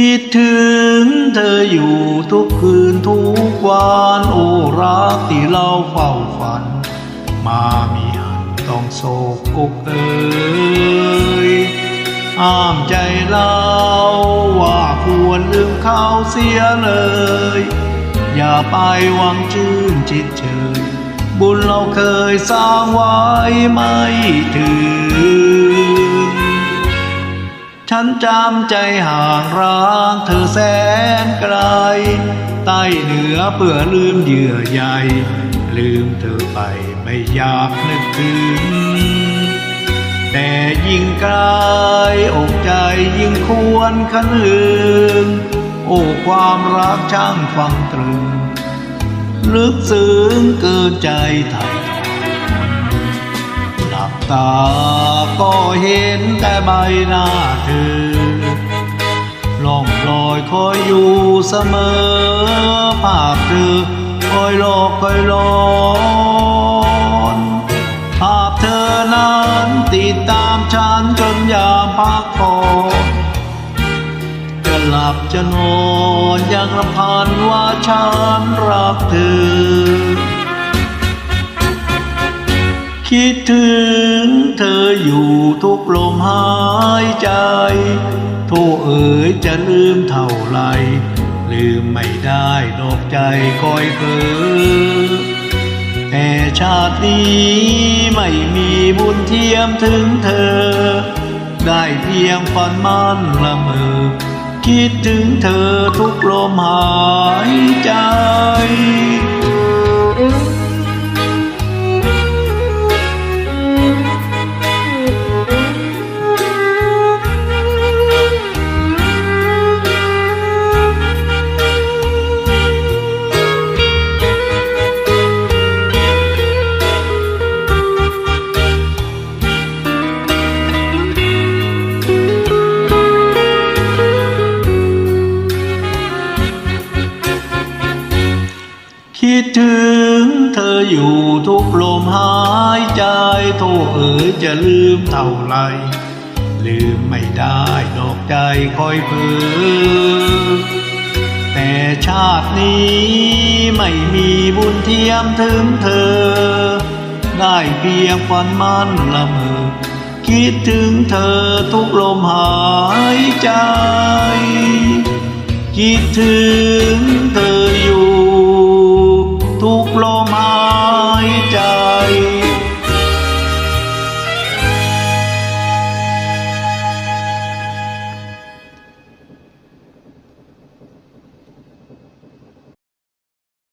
คิดถึงเธออยู่ทุกคืนทุกวันโอ้รักที่เราเฝ้าฝัน มามีหันต้องโศกอกเอ่ยห้ามใจเราว่าควรลืมเขาเสียเลย อย่าไปหวังชื่นจิตเฉยบุญเราเคยสร้างไว้ไม่ถึง ฉันจำใจห่างร้างเธอแสนไกล ใต้เหนือเพื่อลืมเหยื่อใยลืมเธอไปไม่อยากนึกถึง แต่ยิ่งไกลอกใจยิ่งควรคันลืมโอ้ความรักช่างฟังตรึง ลึกซึ้งเกินใจไทยหลับตา ก็เห็นแต่ใบหน้าเธอล่องลอยคอยอยู่เสมอภาพเธอคอยหลอกคอยหลอนภาพเธอนั้นติดตามฉันจนยามพักผ่อนจะหลับจะนอนยังรำพันว่าฉันรักเธอ คิดถึงเธออยู่ทุกลมหายใจ โทษเอ๋ยจะลืมเท่าไหรลืมไม่ได้ดอกใจคอยเคือแต่ชาตินี้ไม่มีบุญเทียมถึงเธอ ได้เพียงฝันมันละเมอคิดถึงเธอทุกลมหายใจ ถึงเธออยู่ทุกลมหายใจโทษเอ๋ยจะลืมเท่าไหรลืมไม่ได้ดอกใจคอยเพ้อแต่ชาตินี้ไม่มีบุญเทียมถึงเธอ ได้เพียงฝันมันละเมอคิดถึงเธอทุกลมหายใจ คิดถึงเธอ